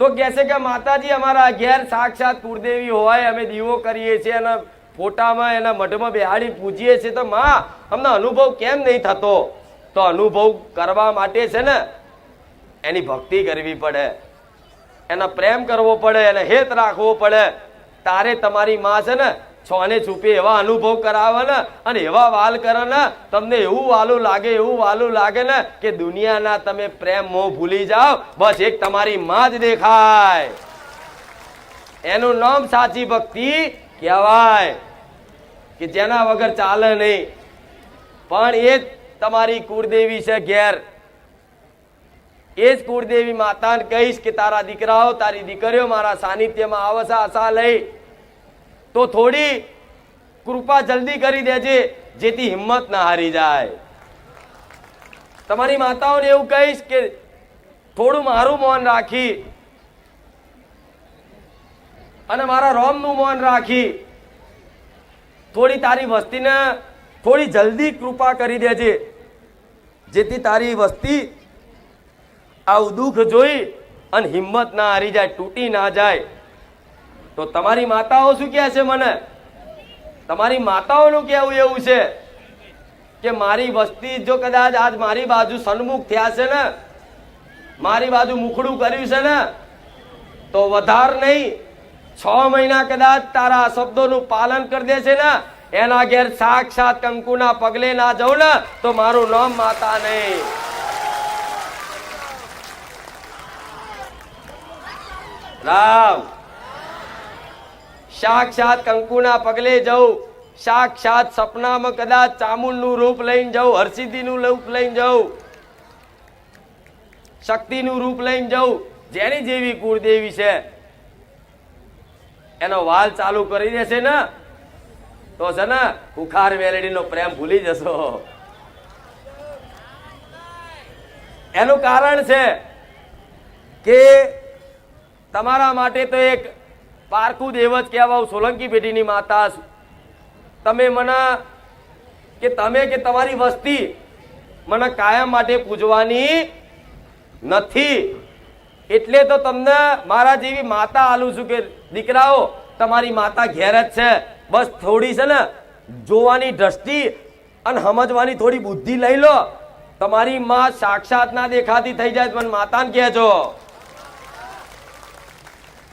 તો કહે છે કે માતાજી, અમારા ઘેર સાક્ષાત કુળદેવી હોય, અમે દીવો કરીએ છીએ અને ફોટામાં એના મઢમાં બેહાડી પૂજીએ છીએ. તો માં, અમને અનુભવ કેમ નહીં થતો? તો અનુભવ કરવા માટે છે ને, એની ભક્તિ કરવી પડે. એનો પ્રેમ કરવો પડે, એને હેત રાખવો પડે. તારે તમારી માં છે ને છોને છૂપે એવા અનુભવ કરાવે ને અને એવા વાલ કરે ને તમને એવું વાલું લાગે, એવું વાલું લાગે ને કે દુનિયાના તમે પ્રેમ મોહ ભૂલી જાઓ, બસ એક તમારી માં જ દેખાય. એનું નામ સાચી ભક્તિ કહેવાય, કે જેના વગર ચાલે નહીં. પણ એ જ તમારી કુળદેવી છે ઘેર. એ જ કુળદેવી માતાને કહીશ કે તારા દીકરાઓ, તારી દીકરીઓ મારા સાનિધ્યમાં આવશે, આશા લઈ. તો થોડી કૃપા જલ્દી કરી દેજે, જેથી હિંમત ના હારી જાય. તમારી માતાઓને એવું કહીશ કે થોડું મારું મૌન રાખી અને મારા રોમનું મૌન રાખી. થોડી તારી વસ્તીને થોડી જલ્દી કૃપા કરી દેજે, જેથી તારી વસ્તી આવું દુઃખ જોઈ અને હિંમત ના હારી જાય, તૂટી ના જાય. તો તમારી માતાઓ શું કહે છે મને? તમારી માતાઓનું કહેવું એવું છે કે મારી વસ્તી જો કદાચ આજ મારી બાજુ સન્મુખ થયા છે ને, મારી બાજુ મુખડું કર્યું છે ને, તો વધાર નહીં, છ મહિના કદાચ તારા શબ્દોનું પાલન કરી દે છે ને, એના ઘેર સાક્ષાત કંકુના પગલે ના જવું ને, તો મારું નામ માતા નહીં. રામ. સાક્ષાત કંકુના પગલે જવું સાક્ષાત સપનામાં કદાચ ચામુંડનું રૂપ લઈને જવું હરસિદ્ધિનું રૂપ લઈને જવું શક્તિનું રૂપ લઈને જવું જેની જેવી કુળદેવી છે. એનો વાલ ચાલુ કરી દેશે ને, તો છે ને, કુખાર મેલેડીનો પ્રેમ ભૂલી જશો. એનું કારણ છે કે તમારા માટે તો એક પારકું દેવ જ સોલંકી પેઢીની માતા. તમે મને કે તમે કે તમારી વસ્તી મને કાયમ માટે પૂજવાની નથી. એટલે તો તમને મારા જેવી માતા આલું છું કે દીકરાઓ, તમારી માતા ઘેર જ છે. બસ થોડી છે ને, જોવાની દ્રષ્ટિ અને સમજવાની થોડી બુદ્ધિ લઈ લો. તમારી માં સાક્ષાત ના દેખાતી થઈ જાય પણ માતાને કહેજો.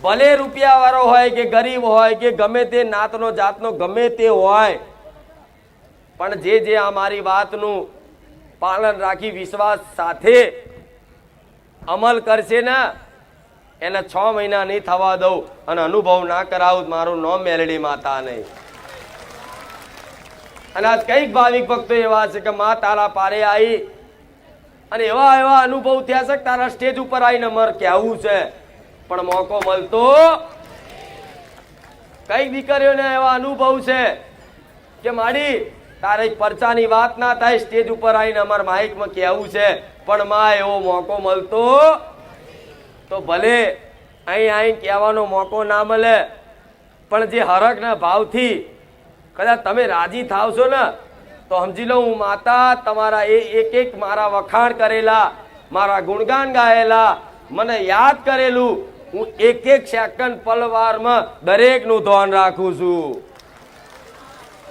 ભલે રૂપિયા વાળો હોય કે ગરીબ હોય કે ગમે તે નાતનો જાતનો, ગમે તે હોય, પણ જે જે આ મારી વાતનું પાલન રાખી વિશ્વાસ સાથે અમલ કરશે ને, એને છ મહિના નહીં થવા દઉં અને અનુભવ ના કરાવું, મારું નોમ મેલડી માતા નહીં. અને આજ કંઈક ભાવિક ભક્તો એવા છે કે મા તારા પારે આવી અને એવા એવા અનુભવ થયા છે તારા સ્ટેજ ઉપર આવીને મર કહેવું છે. પણ મોકો મળતો કઈ દીકરીઓને એવા અનુભવ છે કે માડી, તારે પરચાની વાત ના થાય, સ્ટેજ ઉપર આવીને અમાર માઇકમાં કહેવું છે, પણ માં, એવો મોકો મળતો તો ભલે અહીં અહીં કહેવાનો મોકો ના મળે, પણ જે હરકના ભાવથી કદાચ તમે રાજી થાવશો ને, તો સમજી લો હું માતા, તમારા એ એક એક મારા વખાણ કરેલા, મારા ગુણગાન ગાયેલા, મને યાદ કરેલું હું એક એક સેકન્ડ પલવારમાં દરેકનું ધ્યાન રાખું છું.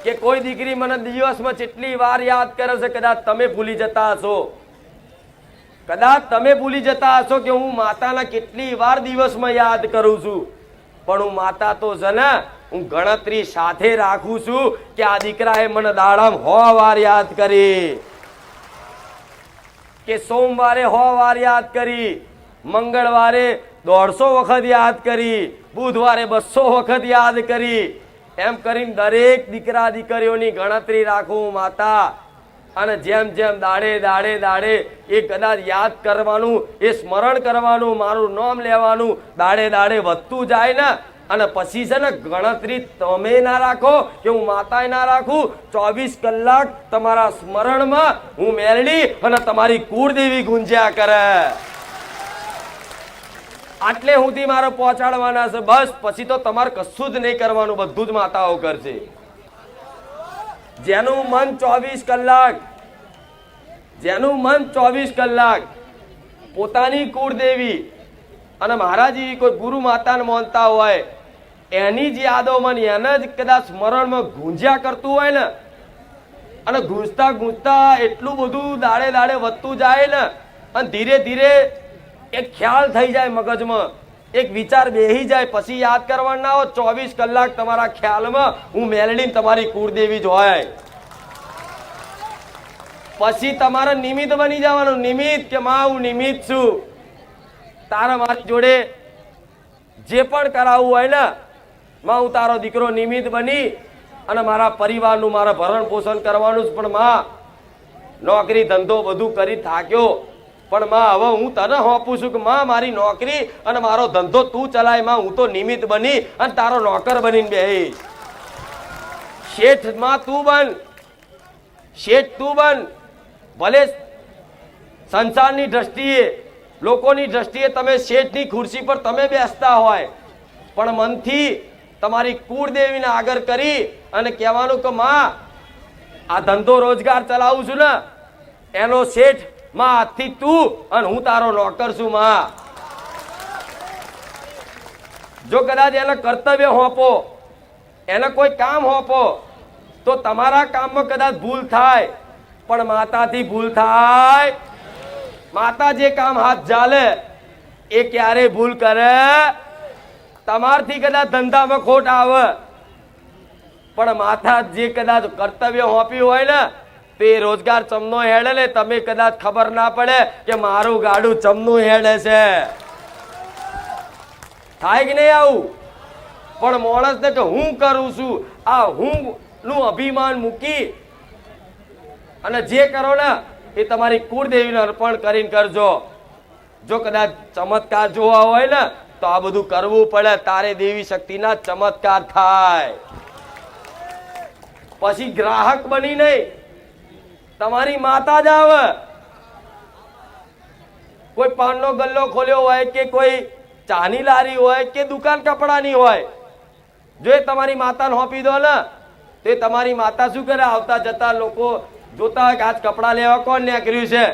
કે કોઈ દીકરી મને દિવસમાં જેટલી વાર યાદ કરે છે, કદાચ તમે ભૂલી જતા હશો. કદાચ તમે ભૂલી જતા હશો કે હું માતાના કેટલી વાર દિવસમાં યાદ કરું છું. પણ હું માતા તો છે ને, હું ગણતરી સાથે રાખું છું કે આ દીકરાએ મને દાડામ હો વાર યાદ કરી. કે સોમવારે હો વાર યાદ કરી, મંગળવારે દોઢસો વખત યાદ કરી, બુધવારે બસો વખત યાદ કરી. એમ કરીને દરેક દીકરા દીકરીઓની ગણતરી રાખું માતા. અને જેમ જેમ દાડે દાડે દાડે એ કદાચ યાદ કરવાનું, એ સ્મરણ કરવાનું, મારું નામ લેવાનું, દાડે દાડે વધતું જાય ને, અને પછી છે ને ગણતરી તમે ના રાખો કે હું માતાએ ના રાખું, ચોવીસ કલાક તમારા સ્મરણમાં હું મેળડી અને તમારી કુળદેવી ગુંજ્યા કરે. આટલે સુધી મારે પહોંચાડવાના છે, બસ. પછી તો તમારે કશું જ નહીં કરવાનું, બધું જ માતાઓ કરશે. જેનું મન ચોવીસ કલાક, જેનું મન ચોવીસ કલાક, પોતાની કુળદેવી અને મારા જેવી કોઈ ગુરુ માતાને માનતા હોય, એની જ યાદો મને, એને જ કદાચ સ્મરણમાં ગુંજ્યા કરતું હોય ને, અને ગૂંજતા ગૂંજતા એટલું બધું દાડે દાડે વધતું જાય ને, અને ધીરે ધીરે એક ખ્યાલ થઈ જાય મગજમાં. એક વિચાર બેહી જાય. પછી યાદ કરવા ના હોય ચોવીસ કલાક તમારા ખ્યાલમાં હું મેલડીને તમારી કુળદેવી જ હોય પછી તમારે નિમિત્ત બની જવાનું. નિમિત્ત કે માં, હું નિમિત્ત છું. તારા મારી જોડે જે પણ કરાવવું હોય ને, માં, હું તારો દીકરો નિમિત્ત બની અને મારા પરિવારનું મારા ભરણ પોષણ કરવાનું જ. પણ માં, નોકરી ધંધો બધું કરી થાક્યો. પણ માં, હવે હું તને હોપું છું કે માં, મારી નોકરી અને મારો ધંધો તું ચલાય. માં, હું તો નિમિત્ત બની અને તારો નોકર બનીને બે શેઠમાં તું બન. શેઠ તું બન. ભલે સંસારની દ્રષ્ટિએ, લોકોની દ્રષ્ટિએ તમે શેઠની ખુરશી પર તમે બેસતા હોય, પણ મનથી તમારી કુળદેવીને આગળ કરી અને કહેવાનું કે, માં, આ ધંધો રોજગાર ચલાવું છું ને, એનો શેઠ માં આજથી તું અને હું તારો નોકર છું, માં. જો કદાચ એને કર્તવ્ય હોપો, એને કોઈ કામ હોપો, તો તમારા કામમાં કદાચ ભૂલ થાય, પણ માતાથી ભૂલ થાય. માતા જે કામ હાથ ચાલે, એ ક્યારે ભૂલ કરે. તમારથી કદાચ ધંધામાં ખોટ આવે, પણ માતા જે કદાચ કર્તવ્ય હોપ્યું હોય ને તો રોજગાર ચમનો હેડે ને તમે કદાચ ખબર ના પડે કે મારું ગાડું ચમનું હેડે છે. થાય કે નહીં આવું? પણ માણસને કે હું કરું છું? આ હું નું અભિમાન મૂકી અને જે કરો ને, એ તમારી કુળદેવીને અર્પણ કરીને કરજો. જો કદાચ ચમત્કાર જોવા હોય ને, તો આ બધું કરવું પડે. તારે દેવી શક્તિના ચમત્કાર થાય. પછી ગ્રાહક બની નહીં. તમારી માતા જ આવે. કોઈ પાનનો ગલ્લો ખોલ્યો હોય કે કોઈ ચાની લારી હોય કે દુકાન કપડાની હોય, જો એ તમારી માતાને હોપી દો ને, તો તમારી માતા શું કરે? આવતા જતા લોકો જોતા હોય કે આજ કપડાં લેવા કોણ નીકળ્યું છે?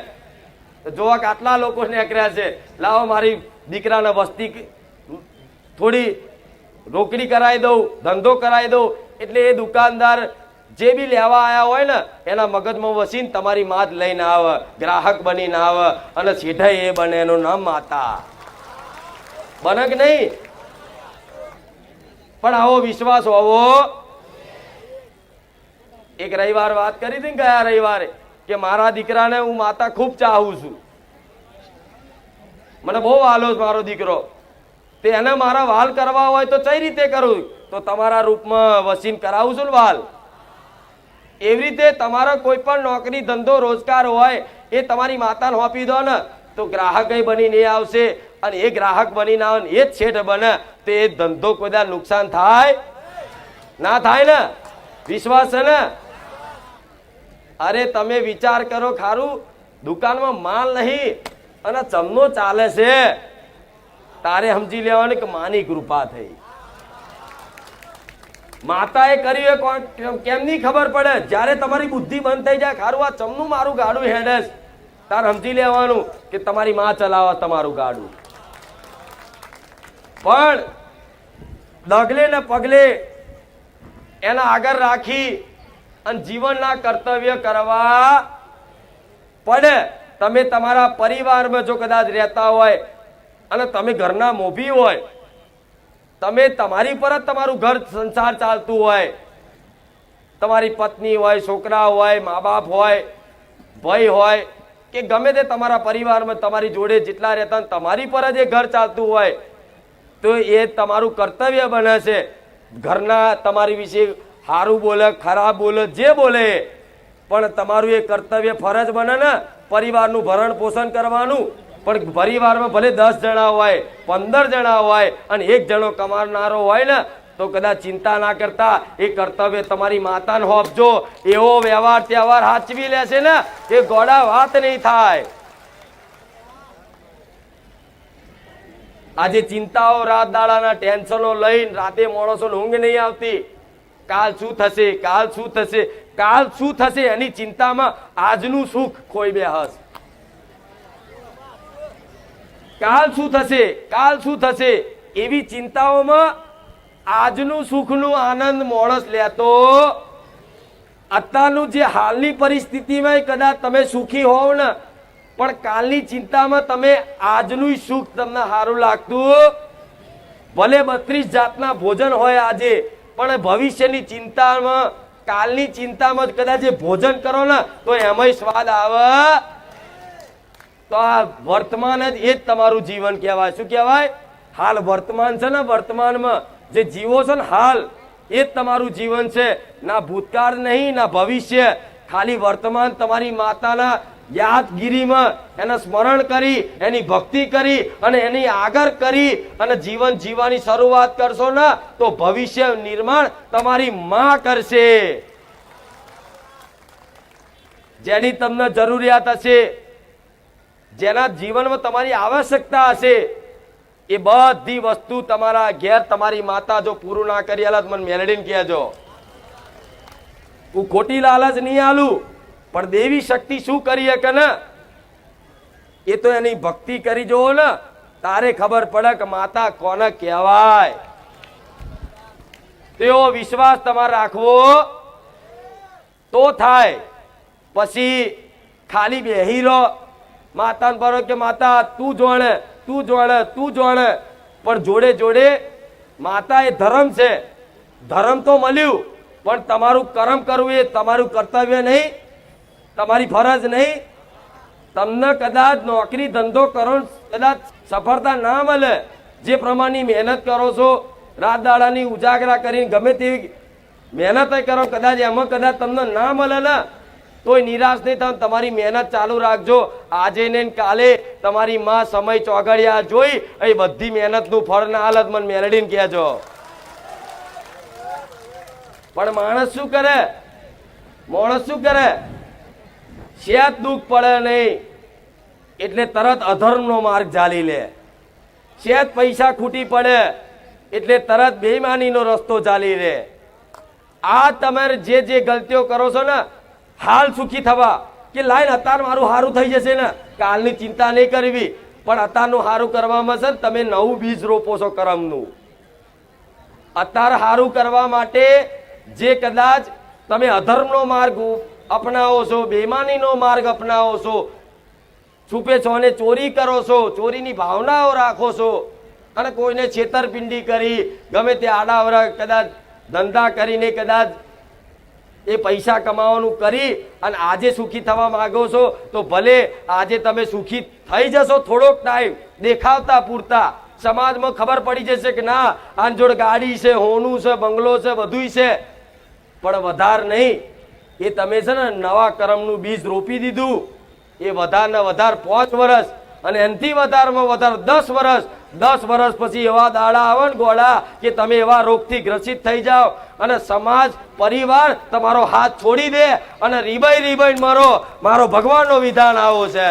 જોવા કે આટલા લોકો નીકળ્યા છે. લાવો મારી દીકરાને વસ્તી થોડી રોકડી કરાવી દઉં, ધંધો કરાવી દઉં, એટલે એ દુકાનદાર જે બી લેવા આયા હોય ને, એના મગજમાં વસીને તમારી માત લઈને આવે, ગ્રાહક બનીને આવે, અને સીધા એ બને, એનું નામ માતા. બને કે નહીં? પણ આવો વિશ્વાસ હોવો. એક રવિવાર વાત કરી હતી ને ગયા રવિવારે, કે મારા દીકરાને હું માતા ખૂબ ચાહું છું. મને બહુ વાલો મારો દીકરો. તે એને મારા વાલ કરવા હોય તો કઈ રીતે કરું? તો તમારા રૂપમાં વસીન કરાવું છું ને વાલ. એવી રીતે તમારો કોઈ પણ નોકરી, ધંધો, રોજગાર હોય, એ તમારી માતાને હોપી દો ને, તો ગ્રાહક બનીને એ આવશે. અને એ ગ્રાહક બનીને આવે એ જ શેઠ બને, તો એ ધંધો કોઈ નુકસાન થાય? ના થાય ને? વિશ્વાસ છે ને? અરે, તમે વિચાર કરો ખારું, દુકાનમાં માલ નહીં, અને ચમનો ચાલે છે. તારે સમજી લેવાનું કે માની કૃપા થઈ. માતાએ કર્યું એ કોણ? કેમ- કેમની ખબર પડે? જ્યારે તમારી બુદ્ધિ બંધ થઈ જાય, ખારું આ ચમનું મારું ગાડું હેડે છે. તાર સમજી લેવાનું કે તમારી માં ચલાવે તમારું ગાડું. પણ ડગલે ને પગલે એના આગળ રાખી અને જીવનના કર્તવ્ય કરવા પડે. તમે તમારા પરિવારમાં જો કદાચ રહેતા હોય અને તમે ઘરના મોભી હોય તમે તમારી પર જ તમારું ઘર સંસાર ચાલતું હોય તમારી પત્ની હોય, છોકરા હોય મા બાપ હોય, ભાઈ હોય, કે ગમે તે તમારા પરિવારમાં તમારી જોડે જેટલા રહેતા તમારી પર જ એ ઘર ચાલતું હોય, તો એ તમારું કર્તવ્ય બને છે ઘરના તમારી વિશે સારું બોલે, ખરાબ બોલે, જે બોલે. પણ તમારું એ કર્તવ્ય ફરજ બને ને પરિવારનું ભરણ પોષણ કરવાનું પણ પરિવારમાં ભલે દસ જણા હોય, પંદર જણા હોય અને એક જણો કમાનારો હોય ને, તો કદાચ ચિંતા ના કરતા. એ કર્તવ્ય તમારી માતાને હોપજો. એવો વ્યવહાર તહેવાર હાચવી લેશે ને, એ ગોડા વાત નહીં થાય. આજે ચિંતાઓ રાત દાડાના ટેન્શનો લઈને રાતે માણસો ઊંઘ નહીં આવતી. કાલ શું થશે? કાલ શું થશે? કાલ શું થશે? એની ચિંતામાં આજનું સુખ ખોઈ બે હસ કાલ શું થશે? કાલ શું થશે? એવી ચિંતાઓમાં આજનું સુખનું આનંદ મોણસ લેતો અત્યારનું જે હાલની પરિસ્થિતિમાં કદાચ તમે સુખી હોવ ને, પણ કાલની ચિંતામાં તમે આજનું સુખ તમને સારું લાગતું. ભલે બત્રીસ જાતના ભોજન હોય આજે, પણ ભવિષ્યની ચિંતામાં, કાલની ચિંતામાં કદાચ ભોજન કરો ને, તો એમાંય સ્વાદ આવે. તો આ વર્તમાન જ એ જ તમારું જીવન કહેવાય. શું કહેવાય? હાલ વર્તમાન છે ને, વર્તમાનમાં જે જીવો છે ને, હાલ એ જ તમારું જીવન છે. ના ભૂતકાળ નહીં, ના ભવિષ્ય. ખાલી વર્તમાન તમારી માતાના યાદગીરીમાં એને સ્મરણ કરી, એની ભક્તિ કરી અને એની આગળ કરી અને જીવન જીવવાની શરૂઆત કરશો ને, તો ભવિષ્ય નિર્માણ તમારી માં કરશે. જેની તમને જરૂરિયાત હશે જેના જીવનમાં તમારી આવશ્યકતા હશે, એ બધી વસ્તુ તમારા ઘેર તમારી માતા જો પૂરું ના કરી આલા મને મેલડીને કહેજો. હું ખોટી લાલચ નહીં આલું, પણ દેવી શક્તિ શું કરી શકે ને? એ તો એની ભક્તિ કરી જોવો ને, તારે ખબર પડે કે માતા કોને કહેવાય? તેવો વિશ્વાસ તમારે રાખવો, તો થાય. પછી ખાલી બેહી રહો માતાને ભરો કે માતા, તું જોણે તું જોણે તું જોણે. પણ જોડે જોડે માતા એ ધર્મ છે. ધર્મ તો મળ્યું, પણ તમારું કર્મ કરવું એ તમારું કર્તવ્ય નહીં, તમારી ફરજ નહીં. તમને કદાચ નોકરી ધંધો કરો, કદાચ સફળતા ના મળે, જે પ્રમાણની મહેનત કરો છો રાત દાડાની ઉજાગરા કરીને ગમે તેવી મહેનત કરો, કદાચ એમાં કદાચ તમને ના મળે ને તોય નિરાશ નહીં થાય તમારી મહેનત ચાલુ રાખજો. આજે ને કાલે તમારી માં સમય ચોગડિયા જોઈ એ બધી મહેનતનું ફળ ના હાલત મને મેલડીને કહેજો. પણ માણસ શું કરે? માણસ શું કરે? શેત દુઃખ પડે નહીં, એટલે તરત અધર્મનો માર્ગ ચાલી લે. શેત પૈસા ખૂટી પડે, એટલે તરત બેઈમાનીનો રસ્તો ચાલી લે. આ તમે જે જે ગલતીઓ કરો છો ને હાલ સુખી થવા. કે લાઈન અત્યારે મારું સારું થઈ જશે ને? કાલની ચિંતા નહીં કરવી. પણ અત્યારનું સારું કરવામાં છે તમે નવું બીજ રોપો છો કરમનું. અત્યારે સારું કરવા માટે જે કદાચ તમે અધર્મનો માર્ગ અપનાવો છો, બેમાનીનો માર્ગ અપનાવો છો, છુપે છો અને ચોરી કરો છો, ચોરીની ભાવનાઓ રાખો છો, અને કોઈને છેતરપિંડી કરી, ગમે તે આડાવરા કદાચ ધંધા કરીને કદાચ એ પૈસા કમાવાનું કરી અને આજે સુખી થવા માગો છો, તો ભલે આજે તમે સુખી થઈ જશો થોડોક ટાઈમ દેખાવતા પૂરતા. સમાજમાં ખબર પડી જશે કે ના, આન જોડે ગાડી છે, હોનું છે, બંગલો છે, બધુંય છે. પણ વધાર નહીં. એ તમે છે ને નવા કરમનું બીજ રોપી દીધું. એ વધારને વધાર વધારે પાંચ વર્ષ અને એનાથી વધારમાં વધારે દસ વર્ષ દસ વર્ષ પછી એવા દાડા આવે ને ગોળા કે તમે એવા રોગથી ગ્રસિત થઈ જાઓ. અને સમાજ, પરિવાર તમારો હાથ છોડી દે અને રીબાઈ રીબાઈ મારો મારો ભગવાનનો વિધાન આવો છે.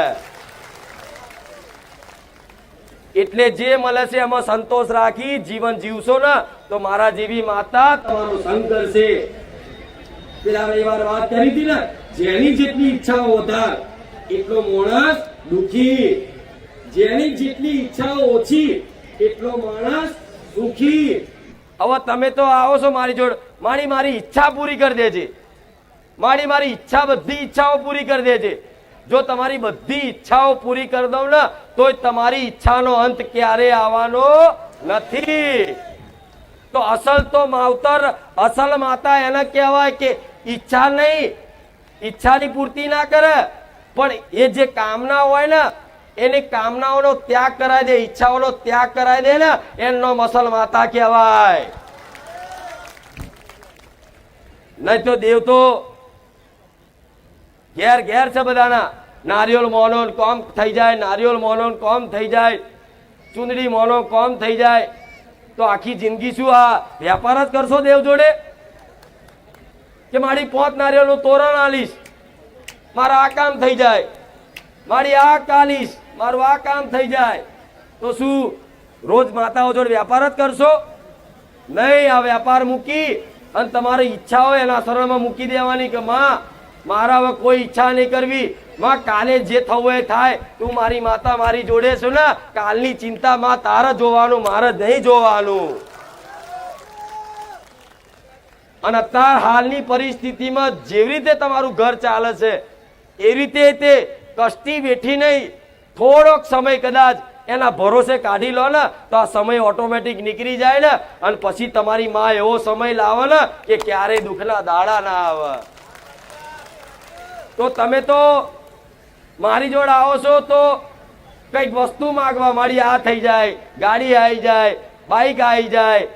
એટલે જે મળે છે એમાં સંતોષ રાખી જીવન જીવશો ને તો મારા જેવી માતા તમારો સંગ કરશે પેલા રવિવારે વાત કરી હતી ને, જેની જેટલી ઈચ્છાઓ વધાર, એટલો માણસ દુખી. જેની જેટલી ઈચ્છાઓ ઓછી, એટલો માણસ સુખી. હવે તમે તો આવો છો મારી જોડ. મારી મારી ઈચ્છા પૂરી કરી દેજે. મારી મારી ઈચ્છા, બધી ઈચ્છાઓ પૂરી કરી દેજે. જો તમારી બધી ઈચ્છાઓ પૂરી કરી દઉં ને, તોય તમારી ઈચ્છાનો અંત ક્યારે આવવાનો નથી. તો અસલ તો માવતર, અસલ માતા એને કહેવાય કે ઈચ્છા નહીં, ઈચ્છાની પૂર્તિ ના કરે. પણ એ જે કામના હોય ને એની કામનાઓનો ત્યાગ કરાવી દે, ઈચ્છાઓનો ત્યાગ કરાવી દે ને એનો મસલ માતા કહેવાય. નહીં તો દેવ તો ઘેર ઘેર છે બધાના. નારિયેલ મોનો કોમ થઈ જાય, નારિયેલ મોનો કોમ થઈ જાય, ચૂંદડી મોનો કોમ થઈ જાય. તો આખી જિંદગી શું આ વેપાર જ કરશો દેવ જોડે? કે મારી પોત નારિયેળનું તોરણ આલીશ, મારા આ કામ થઈ જાય, મારી આ કાલીશ. મારું આ કામ થઈ જાય તો શું? રોજ માતાઓ જોડે વેપાર જ કરશો? નહીં, આ વેપાર મૂકી અને તમારી ઈચ્છા હોય એના શરણમાં મૂકી દેવાની કે માં, મારા હવે કોઈ ઈચ્છા નહીં કરવી. માં, કાલે જે થવું એ થાય. તું મારી માતા મારી જોડે છું ને, કાલની ચિંતા માં તારે જોવાનું, મારે નહીં જોવાનું. અને અત્યાર હાલની પરિસ્થિતિમાં જેવી રીતે તમારું ઘર ચાલે છે, એ રીતે તે કષ્ટી બેઠી નહીં. થોડોક સમય કદાચ એના ભરોસે કાઢી લો ને, તો આ સમય ઓટોમેટિક નીકળી જાય ને, અને પછી તમારી માં એવો સમય લાવે ને, કે ક્યારેય દુઃખના દાડા ના આવે. તો તમે તો મારી જોડે આવો છો, તો કંઈક વસ્તુ માગવા મારી આ થઈ જાય, ગાડી આવી જાય બાઈક આવી જાય.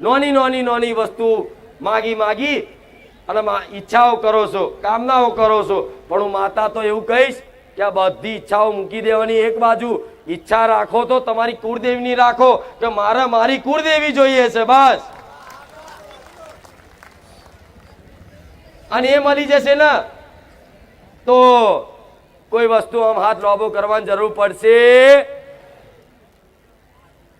નોની નોની નોની વસ્તુ માગી માગી અને ઈચ્છાઓ કરો છો, કામનાઓ કરો છો, પણ હું માતા તો એવું કહીશ કે આ બધી ઈચ્છાઓ મૂકી દેવાની એક બાજુ. ઈચ્છા રાખો તો તમારી કુળદેવીની રાખો. કે મારે મારી કુળદેવી જોઈએ છે, બસ. અને એ મળી જશે ને, તો કોઈ વસ્તુ આમ હાથ લોબો કરવાની જરૂર પડશે.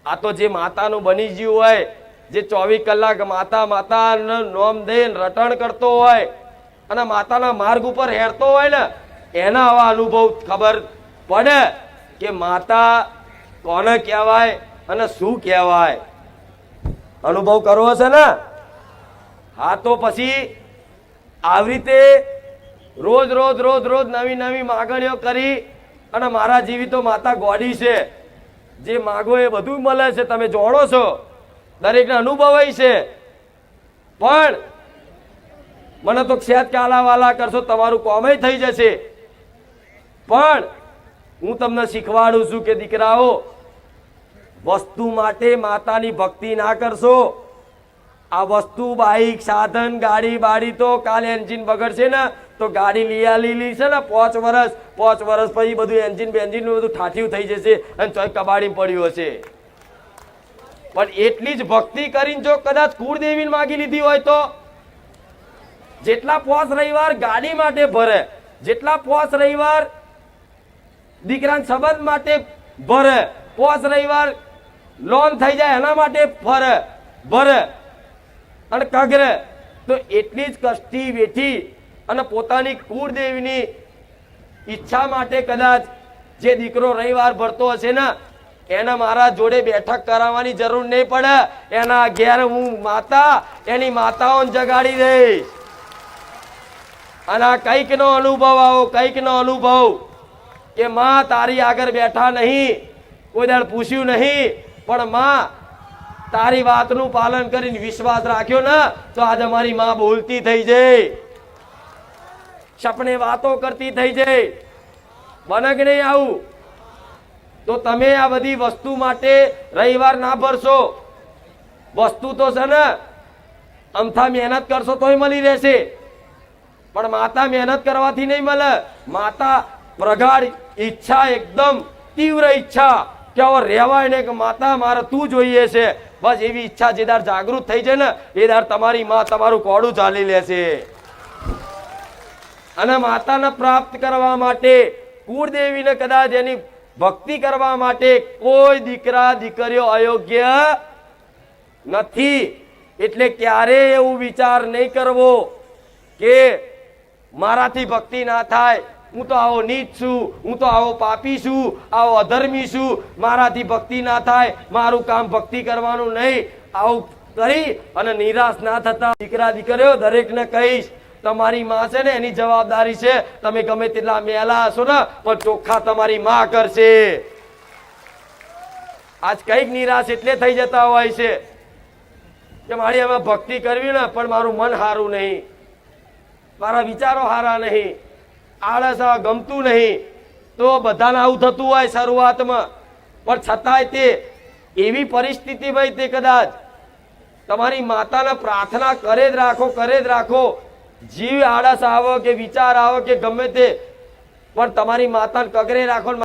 આ તો જે માતાનું બની ગયું હોય, જે ચોવીસ કલાક માતા માતા નોમ દે રટણ કરતો હોય, અને માતાના માર્ગ ઉપર હેરતો હોય ને એના આવા અનુભવ ખબર પડે કે માતા કોને કહેવાય અને શું કહેવાય? અનુભવ કરવો છે ને? હા, તો પછી આવી રીતે રોજ રોજ રોજ રોજ નવી નવી માગણીઓ કરી અને મારા જીવી તો માતા ગોડી છે. જે માગો એ બધું મળે છે, તમે જોડો છો. દરેકને અનુભવાય છે. પણ મને તો ક્ષેત કાલાવાલા કરશો, તમારું કોમે થઈ જશે. પણ હું તમને શીખવાડું છું કે દીકરાઓ, વસ્તુ માટે માતાની ભક્તિ ના કરશો. આ વસ્તુ બાઈક, સાધન, ગાડી, બાડી તો કાલે એન્જિન બગડશે ને, તો ગાડી લીયા લીલી છે ને, પાંચ વર્ષ પાંચ વર્ષ પછી બધું એન્જિન બેન્જિન બધું ઠાઠિયું થઈ જશે અને ચોય કબાડી પડ્યું હશે. પણ એટલી જ ભક્તિ કરીને જો કદાચ કુળદેવીને માગી લીધી હોય તો, જેટલા પોસ રવિવાર ગાડી માટે ભરે, જેટલા પોસ રવિવાર દીકરાના સંબંધ માટે ભરે. પોસ રવિવાર લોન થઈ જાય એના માટે ફરે ભરે અને કગ્ર. તો એટલી જ કષ્ટી વેઠી અને પોતાની કુળદેવીની ઈચ્છા માટે કદાચ જે દીકરો રવિવાર ભરતો હશે ને, એને મારા જોડે બેઠક કરાવવાની જરૂર નહીં પડે. એના ઘેર હું માતા, એની માતાઓને જગાડી દઈશ. અને આ કંઈક નો અનુભવ આવો કંઈક નો અનુભવ. કે માં તારી આગળ બેઠા નહીં. કોઈ દાડ પૂછ્યું નહીં. પણ માં, તારી વાતનું પાલન કરીને વિશ્વાસ રાખ્યો ને, તો આજે મારી માં બોલતી થઈ જાય સપને વાતો કરતી થઈ જાય બને કે નહીં આવું? તો તમે આ બધી વસ્તુ માટે રવિવાર ના ભરશો. વસ્તુ તો છે ને, અમથા મહેનત કરશો તોય મળી રહેશે. પણ માતા મહેનત કરવાથી નહીં મળે. માતા પ્રગાઢ ઈચ્છા, એકદમ તીવ્ર ઈચ્છા કે હવે રહેવાય ને કે માતા, મારે તું જોઈએ છે. બસ એવી ઈચ્છા જે દાર જાગૃત થઈ જાય ને, એ દાર તમારી માં તમારું કોડું ચાલી લેશે અને માતાને પ્રાપ્ત કરવા માટે, કુળદેવીને કદાચ એની ભક્તિ કરવા માટે કોઈ દીકરા, દીકરીઓ અયોગ્ય નથી. એટલે ક્યારેય એવું વિચાર નહીં કરવો કે મારાથી ભક્તિ ના થાય. હું તો આવો નીચ છું, હું તો આવો પાપી છું, આવો અધર્મી છું. મારાથી ભક્તિ ના થાય, મારું કામ ભક્તિ કરવાનું નહીં. આવું કરી અને નિરાશ ના થતા દીકરા દીકરીઓ, દરેકને કહીશ, તમારી માં છે ને, એની જવાબદારી છે. તમે ગમે તેટલા મેલા હશો ને, પણ ચોખ્ખા તમારી માં કરશે. આજ કંઈક નિરાશ એટલે થઈ જતા હોય છે કે મારી હવે ભક્તિ કરવી ને, પણ મારું મન સારું નહીં. મારા વિચારો સારા નહીં. આળસ ગમતું નહીં. તો બધાને આવું થતું હોય શરૂઆતમાં. પણ છતાંય તે એવી પરિસ્થિતિ ભાઈ તે કદાચ તમારી માતાને પ્રાર્થના કરે જ રાખો, કરે જ રાખો. જીવ આળસ આવો કે વિચાર આવો કે ગમે તે. પણ તમારી માતાને કગરે રાખો